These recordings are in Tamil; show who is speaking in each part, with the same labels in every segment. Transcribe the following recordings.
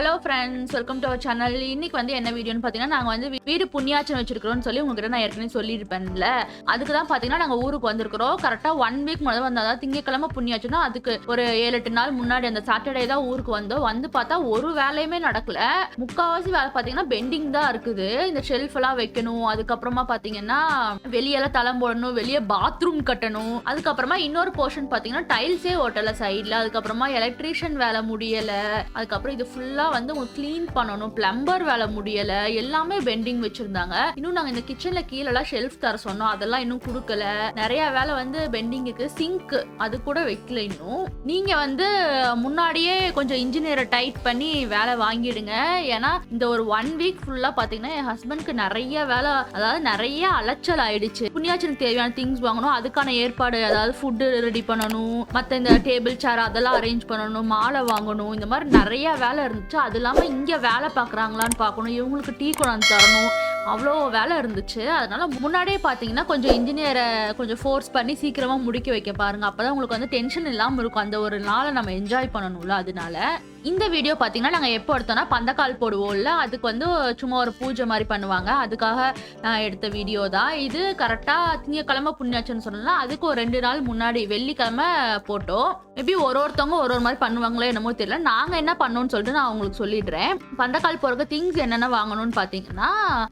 Speaker 1: Hello friends welcome to our channel இன்னைக்கு வந்து என்ன வீடியோன்னு பார்த்தீங்கன்னா நாங்கள் வந்து வீடு புண்ணியாச்சம் வச்சிருக்கிறோம்னு சொல்லி உங்ககிட்ட நான் ஏற்கனவே சொல்லியிருப்பேன்ல. அதுக்கு தான் பார்த்தீங்கன்னா நாங்கள் ஊருக்கு வந்திருக்கிறோம். கரெக்டாக ஒன் வீக் முதல் வந்தால் தான் திங்கக்கிழமை புண்ணியாச்சம்னா அதுக்கு ஒரு ஏழு எட்டு நாள் முன்னாடி அந்த சாட்டர்டே தான் ஊருக்கு வந்தோம். வந்து பார்த்தா ஒரு வேலையுமே நடக்கல. முக்கால்வாசி வேலை பார்த்தீங்கன்னா பெண்டிங் தான் இருக்குது. இந்த ஷெல்ஃப் எல்லாம் வைக்கணும். அதுக்கப்புறமா பார்த்தீங்கன்னா வெளியெல்லாம் தளம் போடணும். வெளியே பாத்ரூம் கட்டணும். அதுக்கப்புறமா இன்னொரு போர்ஷன் பார்த்தீங்கன்னா டைல்ஸே ஓட்டலை சைடில் அதுக்கப்புறமா எலக்ட்ரீஷியன் வேலை முடியலை. அதுக்கப்புறம் இது ஃபுல்லாக ஃபுல்லாக வந்து உங்களுக்கு க்ளீன் பண்ணணும் பிளம்பர் வேலை முடியல எல்லாமே பெண்டிங் வச்சுருந்தாங்க. இன்னும் நாங்கள் இந்த கிச்சனில் கீழெல்லாம் ஷெல்ஃப் தர சொன்னோம். அதெல்லாம் இன்னும் கொடுக்கல. நிறைய வேலை வந்து பெண்டிங்குக்கு சிங்க் அது கூட வைக்கல இன்னும். நீங்கள் வந்து முன்னாடியே கொஞ்சம் இன்ஜினியரை டைட் பண்ணி வேலை வாங்கிடுங்க. ஏன்னா இந்த ஒரு ஒன் வீக் ஃபுல்லாக பார்த்தீங்கன்னா என் ஹஸ்பண்ட்க்கு நிறைய வேலை அதாவது நிறைய அலைச்சல் ஆயிடுச்சு. புண்ணியாச்சனுக்கு தேவையான திங்ஸ் வாங்கணும். அதுக்கான ஏற்பாடு அதாவது ஃபுட்டு ரெடி பண்ணணும். மற்ற இந்த டேபிள் சேர் அதெல்லாம் அரேஞ்ச் பண்ணணும். மாலை வாங்கணும். இந்த மாதிரி நிறைய வேலை இருந்துச்சு. அது இல்லாமல் இங்கே வேலை பார்க்குறாங்களான்னு பார்க்கணும். இவங்களுக்கு டீ கொண்டாந்து தரணும். அவ்வளோ வேலை இருந்துச்சு. அதனால முன்னாடியே பார்த்தீங்கன்னா கொஞ்சம் இன்ஜினியரை கொஞ்சம் ஃபோர்ஸ் பண்ணி சீக்கிரமாக முடிக்க வைக்க பாருங்க. அப்பதான் உங்களுக்கு வந்து டென்ஷன் இல்லாமல் இருக்கும். அந்த ஒரு நாளை நம்ம என்ஜாய் பண்ணணும்ல அதனால. இந்த வீடியோ பார்த்தீங்கன்னா நாங்கள் எப்போ எடுத்தோம்னா பந்தக்கால் போடுவோம்ல அதுக்கு வந்து சும்மா ஒரு பூஜை மாதிரி பண்ணுவாங்க. அதுக்காக நான் எடுத்த வீடியோ தான். இது கரெக்டாக திங்கக்கிழமை புண்ணியாச்சுன்னு சொன்னோம்னா அதுக்கு ஒரு ரெண்டு நாள் முன்னாடி வெள்ளிக்கிழமை போட்டோம். மேபி ஒரு ஒருத்தவங்க ஒரு ஒரு மாதிரி பண்ணுவாங்களோ என்னமோ தெரியல. நாங்கள் என்ன பண்ணோம்னு சொல்லிட்டு நான் உங்களுக்கு சொல்லிடுறேன். பந்தக்கால் போறதுக்கு திங்ஸ் என்னென்ன வாங்கணும்னு பார்த்தீங்கன்னா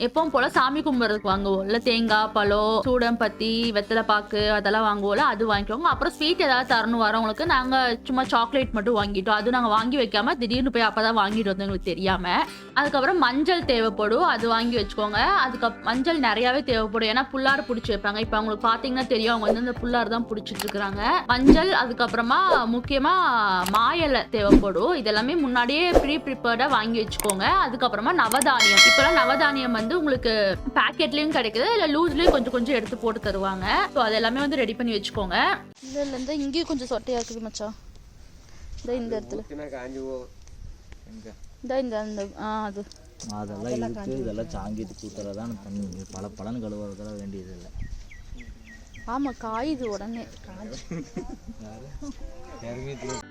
Speaker 1: எப்பவும் போல சாமி கும்பிட்றதுக்கு வாங்குவோம்ல தேங்காய் பழம் சூடம்பத்தி வெத்தலை பாக்கு அதெல்லாம் வாங்குவோம்ல அது வாங்கிக்கோங்க அப்புறம் ஸ்வீட் ஏதாவது தரணும் வரவங்களுக்கு நாங்கள் சும்மா சாக்லேட் மட்டும் வாங்கிட்டோம். அது நாங்கள் வாங்கி வைக்காம திடீர்னு போய் அப்பதான் வாங்கிட்டு வந்து எங்களுக்கு தெரியாம. அதுக்கப்புறம் மஞ்சள் தேவைப்படும் அது வாங்கி வச்சுக்கோங்க. அதுக்கு மஞ்சள் நிறையாவே தேவைப்படும். ஏன்னா புல்லார் பிடிச்சி வைப்பாங்க. இப்போ அவங்களுக்கு பார்த்தீங்கன்னா தெரியும். அவங்க வந்து இந்த புல்லார் தான் பிடிச்சிட்டு இருக்கிறாங்க. மஞ்சள் அதுக்கப்புறமா முக்கியமா மாயலை தேவைப்படும் இதெல்லாமே முன்னாடியே ப்ரீ ப்ரிப்பேர்டாக வாங்கி வச்சுக்கோங்க. அதுக்கப்புறமா நவதானியம். இப்போலாம் நவதானியம் வந்து உங்களுக்கு பேக்கெட்லேயும் கிடைக்குது. இல்லை லூஸ்லேயும் கொஞ்சம் கொஞ்சம் எடுத்து போட்டு தருவாங்க. ஸோ அதெல்லாமே வந்து ரெடி பண்ணி வச்சுக்கோங்க. இல்லை இல்லை இந்த இங்கேயும் கொஞ்சம் சொட்டையாக இருக்குது மச்சான். இந்த இந்த இடத்துல
Speaker 2: காஞ்சி போகும் எங்க
Speaker 1: இந்த இந்த அந்த ஆ அது
Speaker 3: அதெல்லாம் இருக்கு இதெல்லாம் சாங்கிட்டு கூத்துறதான் பண்ணி பல பலன் கழுவுறதெல்லாம் வேண்டியது இல்லை
Speaker 1: ஆமா காயுது உடனே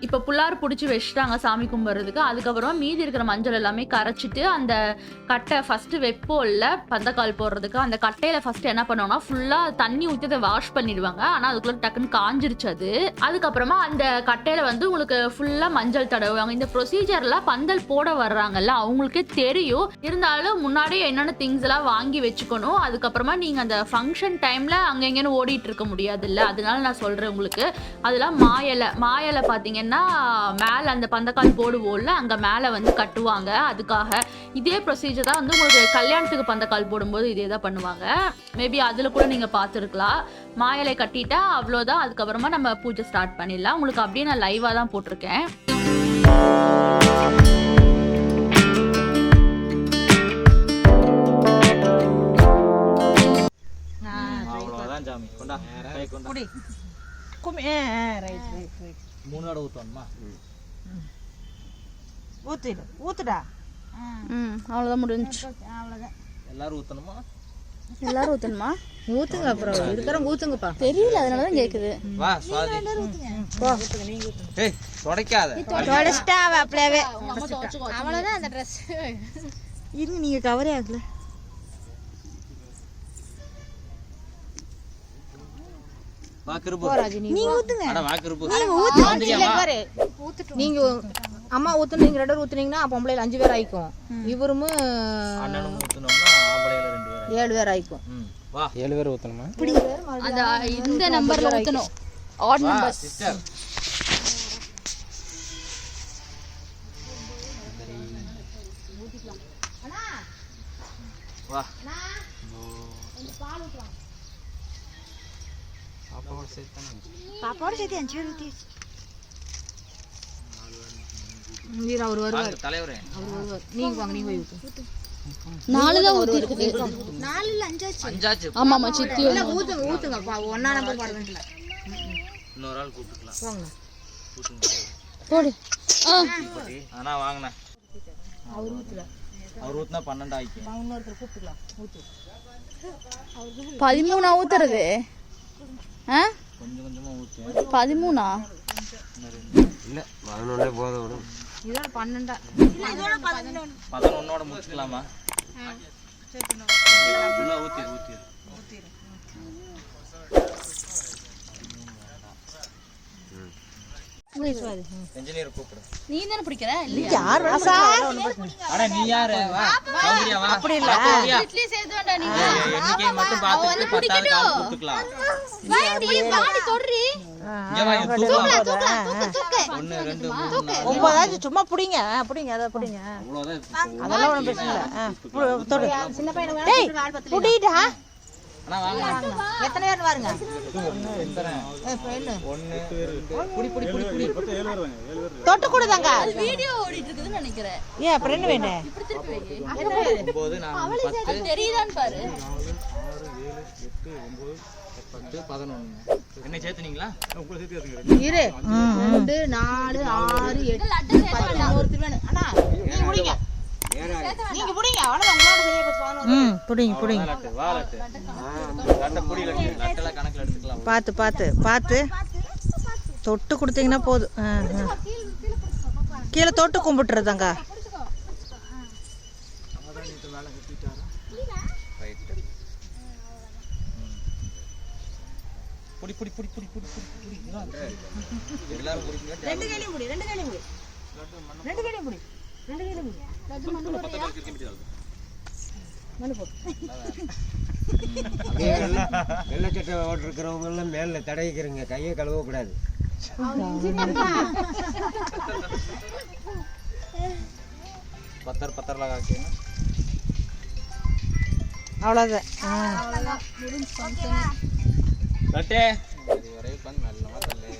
Speaker 1: இப்போ புல்லார் பிடிச்சி வச்சுட்டாங்க சாமி கும்பிட்றதுக்கு அதுக்கப்புறமா மீதி இருக்கிற மஞ்சள் எல்லாமே கரைச்சிட்டு அந்த கட்டை ஃபஸ்ட்டு வெப்போல்ல பந்தக்கால் போடுறதுக்கு அந்த கட்டையில் ஃபஸ்ட்டு என்ன பண்ணுவோம்னா ஃபுல்லாக தண்ணி ஊற்றி அதை வாஷ் பண்ணிடுவாங்க. ஆனால் அதுக்குள்ள டக்குன்னு காஞ்சிருச்சு அது. அதுக்கப்புறமா அந்த கட்டையில் வந்து உங்களுக்கு ஃபுல்லாக மஞ்சள் தடவுவாங்க. இந்த ப்ரொசீஜரில் பந்தல் போட வர்றாங்கல்ல அவங்களுக்கே தெரியும். இருந்தாலும் முன்னாடியே என்னென்ன திங்ஸ் எல்லாம் வாங்கி வச்சுக்கணும். அதுக்கப்புறமா நீங்கள் அந்த ஃபங்க்ஷன் டைமில் அங்கே எங்கேன்னு ஓடிட்டு இருக்க முடியாதுல்ல. அதனால நான் சொல்கிறேன் உங்களுக்கு. அதெல்லாம் மாயலை மாயலை பார்த்தீங்கன்னா மேலே அந்த பந்தக்கால் போடுவோம்ல அங்கே மேலே வந்து கட்டுவாங்க. அதுக்காக இதே ப்ரொசீஜர் தான் வந்து உங்களுக்கு கல்யாணத்துக்கு பந்தக்கால் போடும்போது இதே தான் பண்ணுவாங்க. மேபி அதில் கூட நீங்கள் பார்த்துருக்கலாம் மாயலை கட்டிட்டா அவ்வளோதான் அதுக்கப்புறமா நம்ம பூஜை ஸ்டார்ட் பண்ணிடலாம். உங்களுக்கு அப்படியே நான் லைவாக தான் போட்டிருக்கேன்.
Speaker 3: அவ்வளோதான் கொண்டா கொண்டா.
Speaker 4: குடி. ரைட் ரைட் ரைட்
Speaker 3: மூணு தடவை ஊற்றணுமா
Speaker 4: ஊற்றிடு ஊத்துடா.
Speaker 1: ம் அவ்வளோதான் முடிஞ்சு
Speaker 4: அவ்வளோதான்
Speaker 3: எல்லாரும் ஊற்றணுமா
Speaker 1: எல்லாரும் ஊற்றணுமா
Speaker 5: ஊத்துங்க அப்புறம். இருக்கிறவங்க ஊத்துங்கப்பா.
Speaker 1: தெரியல அதனால தான் கேட்குது
Speaker 3: வா சுவாதி. ஏய் துடைக்காத.
Speaker 4: தொடச்சிட்டா அவ அப்படியே
Speaker 5: அவ்வளவுதான் அந்த ட்ரெஸ்
Speaker 4: இருங்க நீங்க கவரே ஆகல
Speaker 3: வாக்குறுப்பு
Speaker 4: நீ ஊத்துங்க
Speaker 3: அட வாக்குறுப்பு
Speaker 5: பாரு நீங்க அம்மா ஊத்துன நீங்க ரெண்டு பேரும் ஊத்துனீங்கன்னா பொம்பளைல அஞ்சு பேர் ஆயிக்கும். இவரும் ஏழு பேர் ஆயிக்கும்.
Speaker 2: ஏழு பேர்
Speaker 1: அந்த இந்த நம்பர்ல ஆட் நம்பர்
Speaker 3: சிஸ்டர் வா.
Speaker 2: பாப்பாவோட சேர்த்து
Speaker 4: அஞ்சு பேர் ஊற்றி
Speaker 5: நீர் அவர் வருவார்.
Speaker 3: வாங்க தலைவரே.
Speaker 5: அவர் வருவார். நீங்க வாங்க நீங்க போய் ஊத்து.
Speaker 1: நாலு தான் ஊற்றி இருக்குது
Speaker 4: நாலு இல்லை அஞ்சாச்சு.
Speaker 3: அஞ்சாச்சு.
Speaker 1: ஆமா ஆமா சித்தி
Speaker 5: இல்ல ஊத்துங்க ஒன்னா நம்பர் பாட வேண்டியல
Speaker 3: இன்னொரு ஆள் கூப்பிட்டுக்கலாம்.
Speaker 5: போங்க
Speaker 3: கூட்டுங்க
Speaker 1: போடு.
Speaker 3: ஆனா வாங்கினேன்
Speaker 5: அவர் ஊத்துல.
Speaker 3: அவர் ஊத்துனா பன்னெண்டு ஆயிக்கும்
Speaker 5: இன்னொருத்தர் கூப்பிட்டுக்கலாம். ஊத்து.
Speaker 1: பதிமூணா ஊத்துறது. ஆ?
Speaker 3: கொஞ்சம் கொஞ்சமா ஊத்து.
Speaker 1: பதிமூணா?
Speaker 2: இல்லை பதினொன்னே போதும் விடும்
Speaker 5: இதோட பன்னெண்டா
Speaker 3: பதினொன்னோட முடிச்சுக்கலாமா? ஃபுல்லாக ஊற்றி ஊற்றி இன்ஜினியர் கூப்பிடு.
Speaker 1: நீ தானே பிடிக்கிற இல்லையா
Speaker 3: அட நீ யாரு? வா. சௌந்தர்யா வா. அப்படி இல்ல.
Speaker 1: இட்லி சேர்த்து வேண்டா நீ
Speaker 3: எண்ணிக்கை மட்டும் பார்த்துட்டு பத்தாவது கால்
Speaker 1: தொடுறி.
Speaker 4: ஒன்பதாச்சும் சும்மா பிடிங்க. பிடிங்க அதை பிடிங்க. அதெல்லாம் ஒன்றும் பிரச்சனை இல்லை. தொடு.
Speaker 5: சின்ன பையனை
Speaker 4: புடிடா.
Speaker 5: எத்தனை பேர் பாருங்க
Speaker 3: எத்தனை ஒன்று புடி புடி புடி புடி.
Speaker 4: தொட்டு கொடுதாங்க
Speaker 1: வீடியோ ஓடிட்டு இருக்குதுன்னு நினைக்கிறேன்.
Speaker 4: ஏன் அப்புறம் என்ன வேணும்
Speaker 1: தெரியுதான்னு பாரு.
Speaker 3: சேர்த்துனீங்களா?
Speaker 5: இரு. ரெண்டு நாலு ஆறு எட்டு பத்து நான் ஒருத்தர் வேணும். அண்ணா நீங்க முடிங்க நீங்க முடிங்க அவ்வளவுதான். உங்களோட சரியா போச்சு பதினோரு
Speaker 4: ம் பிடிங்க பிடிங்க.
Speaker 3: லட்டு வா லட்டு லட்டை புடி லட்டு லட்டெல்லாம் கணக்கில் எடுத்துக்கலாம்.
Speaker 4: பார்த்து பார்த்து பார்த்து தொட்டு கொடுத்தீங்கன்னா போதும். கீழே தொட்டு கும்பிட்டுறதாங்க.
Speaker 3: புடி புடி புடி புடி புடி புடி புடி. எல்லாரும்
Speaker 5: ரெண்டு கையிலையும் முடி ரெண்டு கையிலையும் முடி ரெண்டு கையிலையும் முடி ரெண்டு கையிலையும் போட்டு
Speaker 6: வெள்ளச்சட்டை ஓட்டிருக்கிறவங்க எல்லாம் மேல தடவிக்கிறீங்க கையை கழுவக்கூடாது
Speaker 3: பத்தர் பத்தர்லாம் காக்கிங்க
Speaker 4: அவ்வளோதான்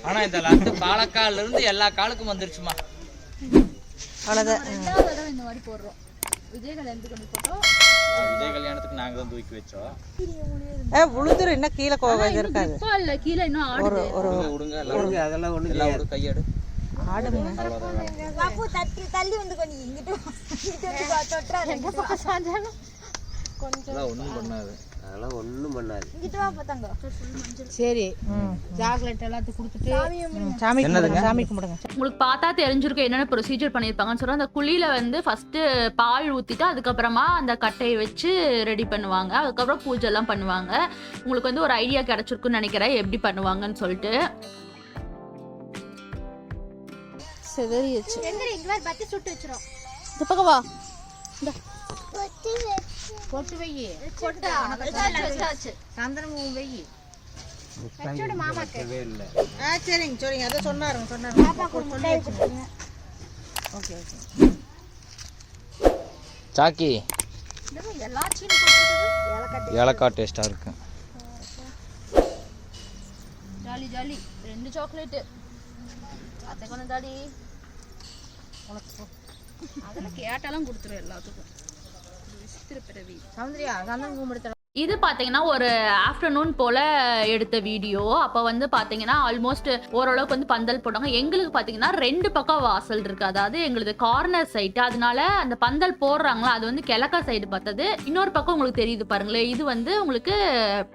Speaker 3: ஆனா இந்த லட்டு பாலக்கால்ல இருந்து எல்லா காலுக்கும் வந்துருச்சுமா.
Speaker 4: அவ்வளோதான்
Speaker 1: இந்த மாதிரி போடுறோம். விஜய் கல்யாணத்துக்கு வந்து போட்டோம்.
Speaker 3: விஜய் கல்யாணத்துக்கு நாங்க தான் தூக்கி வச்சோம்.
Speaker 4: ஏ இன்னும் கீழே கோவம் இருக்காது.
Speaker 1: இப்போ இல்ல கீழே இன்னும் ஆடுது.
Speaker 4: ஒரு.
Speaker 6: அதெல்லாம் ஒண்ணு
Speaker 3: எல்லாம் விடு கையெடு
Speaker 4: ஆடுங்க.
Speaker 3: எல்லாம் ஒண்ணும் பண்ணாது.
Speaker 6: அதெல்லாம் ஒண்ணும் பண்ணாது.
Speaker 5: சரி. சாக்லேட் எல்லாத்தையும் கொடுத்துட்டு
Speaker 4: சாமி கும்பிடுங்க சாமி கும்பிடுங்க.
Speaker 1: உங்களுக்கு பார்த்தா தெரிஞ்சிருக்கும் என்னென்ன ப்ரொசீஜர் பண்ணியிருப்பாங்கன்னு சொல்ல அந்த குழியில வந்து ஃபர்ஸ்ட் பால் ஊத்திட்டு அதுக்கப்புறமா அந்த கட்டையை வச்சு ரெடி பண்ணுவாங்க. அதுக்கப்புறம் பூஜை எல்லாம் பண்ணுவாங்க. உங்களுக்கு வந்து ஒரு ஐடியா கிடைச்சிருக்குன்னு நினைக்கிறேன். எப்படி பண்ணுவாங்கன்னு சொல்லிட்டு. செதறிடுச்சு. இந்த பக்கம் வா.
Speaker 5: பொட்டு வை. சந்தனம் வை.
Speaker 6: இல்லை.
Speaker 4: ஆ சரிங்க சரிங்க. அதை சொன்னாருங்க சொன்னாருங்க. Okay okay.
Speaker 3: சாக்கி. ஏலக்காய் இருக்கு.
Speaker 1: Jolly jolly. ரெண்டு சாக்லேட்டு அத்தை கொண்டு தாடி. உனக்கு அதெல்லாம் கேட்டாலும் கொடுத்துரு எல்லாத்துக்கும். சித்திரப்பிறவி
Speaker 5: சௌந்தர்யா சந்தனம் கும்பிடுத்த
Speaker 1: இது பார்த்தீங்கன்னா ஒரு ஆஃப்டர்நூன் போல எடுத்த வீடியோ அப்போ வந்து பார்த்தீங்கன்னா ஆல்மோஸ்ட் ஓரளவுக்கு வந்து பந்தல் போட்டாங்க எங்களுக்கு பார்த்தீங்கன்னா ரெண்டு பக்கம் வாசல் இருக்கு. அதாவது எங்களுது கார்னர் சைட்டு அதனால அந்த பந்தல் போடுறாங்களா அது வந்து கிழக்க சைடு பார்த்தது. இன்னொரு பக்கம் உங்களுக்கு தெரியுது பாருங்களேன். இது வந்து உங்களுக்கு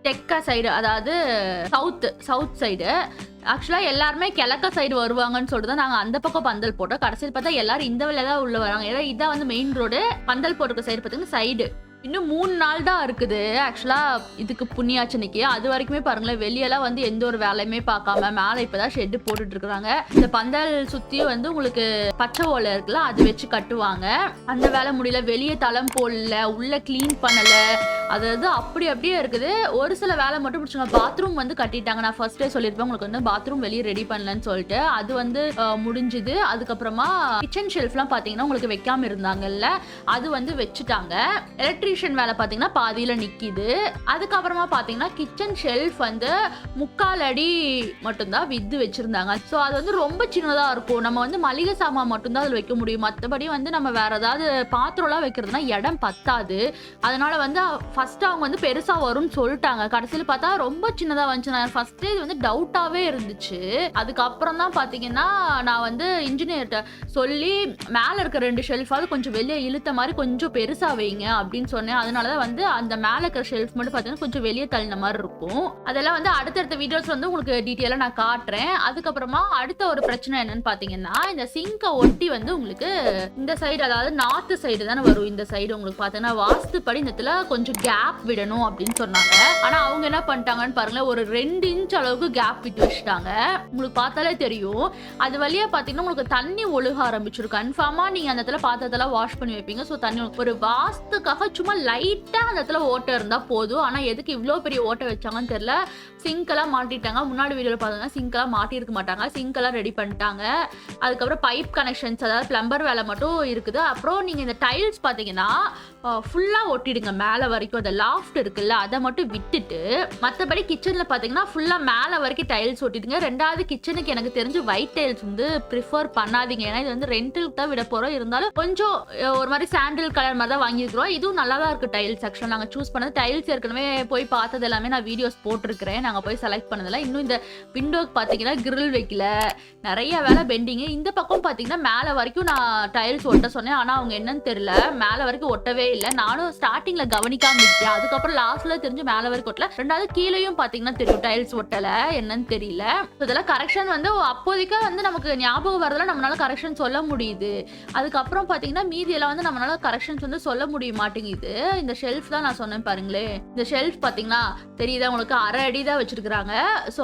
Speaker 1: தெற்கா சைடு அதாவது சவுத் சவுத் சைடு ஆக்சுவலாக எல்லாருமே கிழக்க சைடு வருவாங்கன்னு சொல்லிட்டு தான் நாங்கள் அந்த பக்கம் பந்தல் போட்டோம். கடைசியில் பார்த்தா எல்லாரும் இந்த வழியில தான் உள்ள வராங்க. ஏன்னா இதான் வந்து மெயின் ரோடு பந்தல் போட்டிருக்க சைடு பார்த்தீங்கன்னா சைடு இன்னும் மூணு நாள் தான் இருக்குது. ஆக்சுவலாக இதுக்கு புண்ணியாச்சனைக்கு அது வரைக்குமே பாருங்களேன் வெளியெல்லாம் வந்து எந்த ஒரு வேலையுமே பார்க்காம மேலே இப்போ தான் ஷெட்டு போட்டுட்டு இருக்கிறாங்க இந்த பந்தல் சுற்றியும் வந்து உங்களுக்கு பச்சை ஓலை இருக்குல்ல அது வச்சு கட்டுவாங்க. அந்த வேலை முடியல வெளியே தளம் போடல உள்ள க்ளீன் பண்ணலை அதாவது அப்படி அப்படியே இருக்குது. ஒரு சில வேலை மட்டும் பிடிச்சாங்க பாத்ரூம் வந்து கட்டிட்டாங்க. நான் ஃபர்ஸ்டே சொல்லியிருப்பேன் உங்களுக்கு வந்து பாத்ரூம் வெளியே ரெடி பண்ணலன்னு சொல்லிட்டு. அது வந்து முடிஞ்சுது. அதுக்கப்புறமா கிச்சன் ஷெல்ஃப்லாம் பார்த்தீங்கன்னா உங்களுக்கு வைக்காம இருந்தாங்கல்ல அது வந்து வச்சுட்டாங்க. எலக்ட்ரீஷியன் வேலை பார்த்தீங்கன்னா பாதியில் நிற்கிது அதுக்கப்புறமா பார்த்தீங்கன்னா கிச்சன் ஷெல்ஃப் வந்து முக்கால் அடி மட்டும்தான் வித்து வச்சுருந்தாங்க. ஸோ அது வந்து ரொம்ப சின்னதாக இருக்கும். நம்ம வந்து மளிகை சாமான் மட்டும்தான் அதில் வைக்க முடியும். மற்றபடி வந்து நம்ம வேறு ஏதாவது பாத்திரம்லாம் வைக்கிறதுனா இடம் பத்தாது. அதனால் வந்து ஃபஸ்ட்டு அவங்க வந்து பெருசாக வரும்னு சொல்லிட்டாங்க. கடைசியில் பார்த்தா ரொம்ப சின்னதாக வந்துச்சு நான் ஃபஸ்ட்டே இது வந்து டவுட்டாகவே இருந்துச்சு. அதுக்கப்புறம் தான் பார்த்தீங்கன்னா நான் வந்து இன்ஜினியர்கிட்ட சொல்லி மேலே இருக்க ரெண்டு ஷெல்ஃபாவது கொஞ்சம் வெளியே இழுத்த மாதிரி கொஞ்சம் பெருசாக வைங்க அப்படின்னு சொன்னேன். அதனால தான் வந்து அந்த மேலே இருக்கிற ஷெல்ஃப் மட்டும் பார்த்தீங்கன்னா கொஞ்சம் வெளியே தள்ளின மாதிரி இருக்கும். அதெல்லாம் வந்து அடுத்தடுத்த வீடியோஸ் வந்து உங்களுக்கு டீட்டெயிலாக நான் காட்டுறேன். அதுக்கப்புறமா அடுத்த ஒரு பிரச்சனை என்னன்னு பார்த்தீங்கன்னா இந்த சிங்கை ஒட்டி வந்து உங்களுக்கு இந்த சைடு அதாவது நார்த்து சைடு தானே வரும். இந்த சைடு உங்களுக்கு பார்த்தீங்கன்னா வாஸ்துப்படி இந்த இடத்துல கொஞ்சம் கேப் விடணும் அப்படின்னு சொன்னாங்க. ஆனா அவங்க என்ன பண்ணிட்டாங்கன்னு பாருங்களேன் ஒரு ரெண்டு இன்ச் அளவுக்கு கேப் விட்டு வச்சுட்டாங்க. உங்களுக்கு பார்த்தாலே தெரியும். அது வழியா பாத்தீங்கன்னா உங்களுக்கு தண்ணி ஒழுக ஆரம்பிச்சிடும் கன்ஃபார்மா நீங்க அந்த இடத்துல பாத்திரத்தெல்லாம் வாஷ் பண்ணி வைப்பீங்க. ஸோ தண்ணி ஒரு வாஸ்துக்காக சும்மா லைட்டா அந்த இடத்துல ஓட்டை இருந்தா போதும். ஆனா எதுக்கு இவ்வளோ பெரிய ஓட்டை வச்சாங்கன்னு தெரியல. சிங்க் மாட்டிட்டாங்க. முன்னாடி வீடியோவில் பார்த்தீங்கன்னா சிங்க் எல்லாம் மாட்டியிருக்க மாட்டாங்க. சிங்க் எல்லாம் ரெடி பண்ணிட்டாங்க. அதுக்கப்புறம் பைப் கனெக்ஷன்ஸ் அதாவது பிளம்பர் வேலை மட்டும் இருக்குது. அப்புறம் நீங்கள் இந்த டைல்ஸ் பார்த்தீங்கன்னா ஃபுல்லாக ஒட்டிடுங்க மேலே வரைக்கும். அந்த லாஃப்ட் இருக்குல்ல அதை மட்டும் விட்டுட்டு மற்றபடி கிச்சனில் பார்த்தீங்கன்னா ஃபுல்லாக மேலே வரைக்கும் டைல்ஸ் ஒட்டிடுங்க ரெண்டாவது கிச்சனுக்கு எனக்கு தெரிஞ்சு ஒயிட் டைல்ஸ் வந்து ப்ரிஃபர் பண்ணாதீங்க. ஏன்னா இது வந்து ரெண்டலுக்கு தான் விட போகிறோம் இருந்தாலும் கொஞ்சம் ஒரு மாதிரி சாண்டில் கலர் மாதிரி தான் வாங்கியிருக்கிறோம். இதுவும் நல்லா தான் இருக்குது டைல்ஸ் செக்ஷன் நாங்கள் சூஸ் பண்ணது டைல்ஸ் ஏற்கனவே போய் பார்த்தது எல்லாமே நான் வீடியோஸ் போட்டிருக்கிறேன். நாங்கள் போய் செலக்ட் பண்ணதில்ல இன்னும் இந்த விண்டோக்கு பார்த்தீங்கன்னா கிரில் வைக்கல. நிறைய வேலை பெண்டிங்கு இந்த பக்கம் பார்த்தீங்கன்னா மேலே வரைக்கும் நான் டைல்ஸ் ஒட்ட சொன்னேன். ஆனால் அவங்க என்னன்னு தெரியல. மேலே வரைக்கும் ஒட்டவே இல்லை. நானும் ஸ்டார்டிங்கில் கவனிக்காம இருந்தேன் அதுக்கப்புறம் லாஸ்ட்ல தெரிஞ்சு மேல வரைக்கும் ஒட்டல ரெண்டாவது கீழேயும் பாத்தீங்கன்னா தெரியும் டைல்ஸ் ஒட்டல என்னன்னு தெரியல. இதெல்லாம் கரெக்ஷன் வந்து அப்போதைக்கு வந்து நமக்கு ஞாபகம் வரதுல நம்மளால கரெக்ஷன் சொல்ல முடியுது. அதுக்கப்புறம் பாத்தீங்கன்னா மீதியெல்லாம் வந்து நம்மளால கரெக்ஷன்ஸ் வந்து சொல்ல முடிய மாட்டேங்குது. இந்த ஷெல்ஃப் தான் நான் சொன்னேன் பாருங்களேன் இந்த ஷெல்ஃப் பாத்தீங்கன்னா தெரியுதா உங்களுக்கு? அரை அடி தான் வச்சிருக்கிறாங்க. ஸோ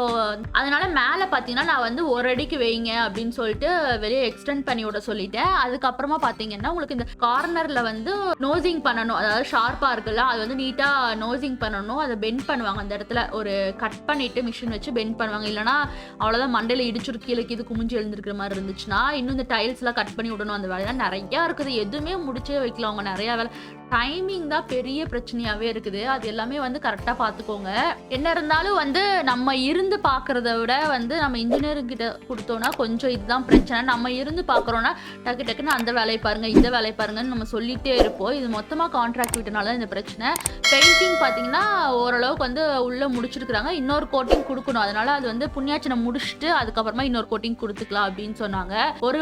Speaker 1: அதனால மேலே பாத்தீங்கன்னா நான் வந்து ஒரு அடிக்கு வைங்க அப்படின்னு சொல்லிட்டு வெளியே எக்ஸ்டெண்ட் பண்ணி விட சொல்லிட்டேன். அதுக்கப்புறமா பாத்தீங்கன்னா உங்களுக்கு இந்த கார்னர்ல வந்து நோசிங் பண்ணணும். அதாவது ஷார்ப்பாக இருக்குல்ல அது வந்து நீட்டாக நோசிங் பண்ணணும். அதை பெண்ட் பண்ணுவாங்க. அந்த இடத்துல ஒரு கட் பண்ணிட்டு மிஷின் வச்சு பெண்ட் பண்ணுவாங்க. இல்லைனா அவ்வளோதான் மண்டையில் இடிச்சுரு கீழே இது குமிஞ்சு எழுந்திருக்கிற மாதிரி இருந்துச்சுன்னா இன்னும் இந்த டைல்ஸ்லாம் கட் பண்ணி விடணும். அந்த வேலைலாம் நிறையா இருக்குது. எதுவுமே முடிச்சே வைக்கலாம் அவங்க. நிறையா வேலை டைமிங் தான் பெரிய பிரச்சனையாவே இருக்குது. அது எல்லாமே வந்து கரெக்டாக பார்த்துக்கோங்க. என்ன இருந்தாலும் வந்து நம்ம இருந்து பார்க்கறத விட வந்து நம்ம இன்ஜினியரிங் கிட்ட கொடுத்தோம்னா கொஞ்சம் இதுதான் பிரச்சனை. நம்ம இருந்து பார்க்குறோன்னா டக்கு டக்குன்னு அந்த வேலையை பாருங்க இந்த வேலையை பாருங்கன்னு நம்ம சொல்லிட்டே இருப்போம். இது மொத்தமாக கான்ட்ராக்ட் விட்டனால இந்த பிரச்சனை. பெயிண்டிங் பார்த்தீங்கன்னா ஓரளவுக்கு வந்து உள்ளே முடிச்சிருக்கிறாங்க. இன்னொரு கோட்டிங் கொடுக்கணும். அதனால அது வந்து புண்ணியாச்சனை முடிச்சுட்டு அதுக்கப்புறமா இன்னொரு கோட்டிங் கொடுத்துக்கலாம் அப்படின்னு சொன்னாங்க. ஒரு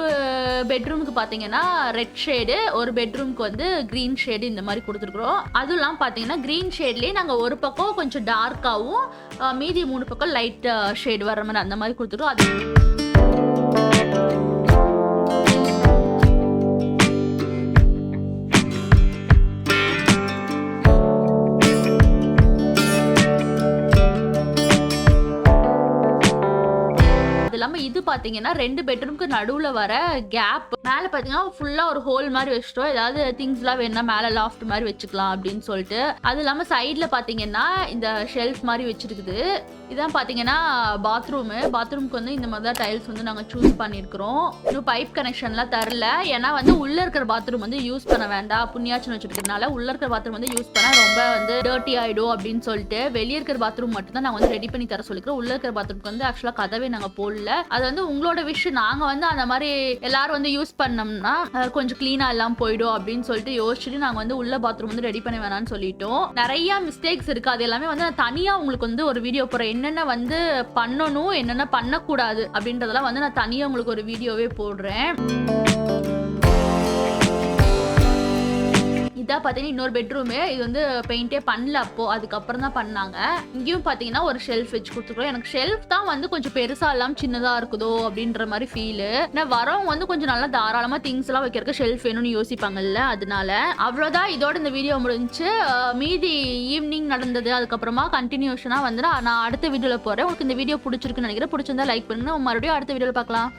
Speaker 1: பெட்ரூமுக்கு பார்த்தீங்கன்னா ரெட் ஷேடு ஒரு பெட்ரூமுக்கு வந்து க்ரீன் ஷேடு இந்த மாதிரி கொடுத்துருக்குறோம். அதுலாம் பார்த்தீங்கன்னா க்ரீன் ஷேட்லேயே நாங்கள் ஒரு பக்கம் கொஞ்சம் டார்க்காகவும் மீதி மூணு பக்கம் லைட் ஷேட் வர மாதிரி அந்த மாதிரி கொடுத்துருக்கோம். அது அது இல்லாம இது பாத்தீங்கன்னா ரெண்டு பெட்ரூம்க்கு நடுவுல வர கேப் மேல பாத்தீங்கன்னா ஃபுல்லா ஒரு ஹோல் மாதிரி வச்சிட்டோம். ஏதாவது திங்ஸ் எல்லாம் வேணா மேல லாஃப்ட் மாதிரி வச்சுக்கலாம் அப்படின்னு சொல்லிட்டு. அது இல்லாம சைடில் பாத்தீங்கன்னா இந்த ஷெல்ஃப் மாதிரி வச்சிருக்குது. இதான் பார்த்தீங்கன்னா பாத்ரூமு பாத்ரூம்க்கு வந்து இந்த மாதிரி தான் டைல்ஸ் வந்து நாங்கள் சூஸ் பண்ணியிருக்கிறோம். இன்னும் பைப் கனெக்ஷன்லாம் தரல. ஏன்னா வந்து உள்ளே இருக்கிற பாத்ரூம் வந்து யூஸ் பண்ண வேண்டாம். புண்ணியாச்சுன்னு வச்சுருக்கிறதுனால உள்ளே இருக்கிற பாத்ரூம் வந்து யூஸ் பண்ணால் ரொம்ப வந்து டர்ட்டி ஆகிடும் அப்படின்னு சொல்லிட்டு வெளியே இருக்கிற பாத்ரூம் மட்டும் தான் நாங்கள் வந்து ரெடி பண்ணி தர சொல்லிக்கிறோம். உள்ளே இருக்கிற பாத்ரூம்க்கு வந்து ஆக்சுவலாக கதவே நாங்கள் போடல. அது வந்து உங்களோட விஷ் நாங்கள் வந்து அந்த மாதிரி எல்லாரும் வந்து யூஸ் பண்ணோம்னா கொஞ்சம் க்ளீனாக எல்லாம் போயிடும் அப்படின்னு சொல்லிட்டு யோசிச்சுட்டு நாங்கள் வந்து உள்ள பாத்ரூம் வந்து ரெடி பண்ண வேணாம்னு சொல்லிட்டோம். நிறைய மிஸ்டேக்ஸ் இருக்குது அது எல்லாமே வந்து நான் உங்களுக்கு வந்து ஒரு வீடியோ போறேன் என்னென்ன வந்து பண்ணணும் என்னென்ன பண்ணக்கூடாது அப்படின்றதெல்லாம் வந்து நான் தனியா உங்களுக்கு ஒரு வீடியோவே போடுறேன். இதான் பார்த்தீங்கன்னா இன்னொரு பெட்ரூமு இது வந்து பெயிண்டே பண்ணல அப்போ. அதுக்கப்புறம் தான் பண்ணாங்க. இங்கேயும் பார்த்தீங்கன்னா ஒரு ஷெல்ஃப் வச்சு கொடுத்துருக்கோம். எனக்கு ஷெல்ஃப் தான் வந்து கொஞ்சம் பெருசாக இல்லாமல் சின்னதாக இருக்குதோ அப்படின்ற மாதிரி ஃபீலு நான் வரவங்க வந்து கொஞ்சம் நல்லா தாராளமாக திங்ஸ் எல்லாம் வைக்கிறதுக்கு ஷெல்ஃப் வேணும்னு யோசிப்பாங்கல்ல அதனால. அவ்வளோதான் இதோட இந்த வீடியோ முடிஞ்சுச்சு மீதி ஈவினிங் நடந்தது. அதுக்கப்புறமா கண்டினியூஷனாக வந்து நான் நான் அடுத்த வீடியோவில் போகிறேன் உங்களுக்கு இந்த வீடியோ பிடிச்சிருக்குன்னு நினைக்கிறேன். பிடிச்சிருந்தா லைக் பண்ணுங்க. மறுபடியும் அடுத்த வீடியோவில் பார்க்கலாம்.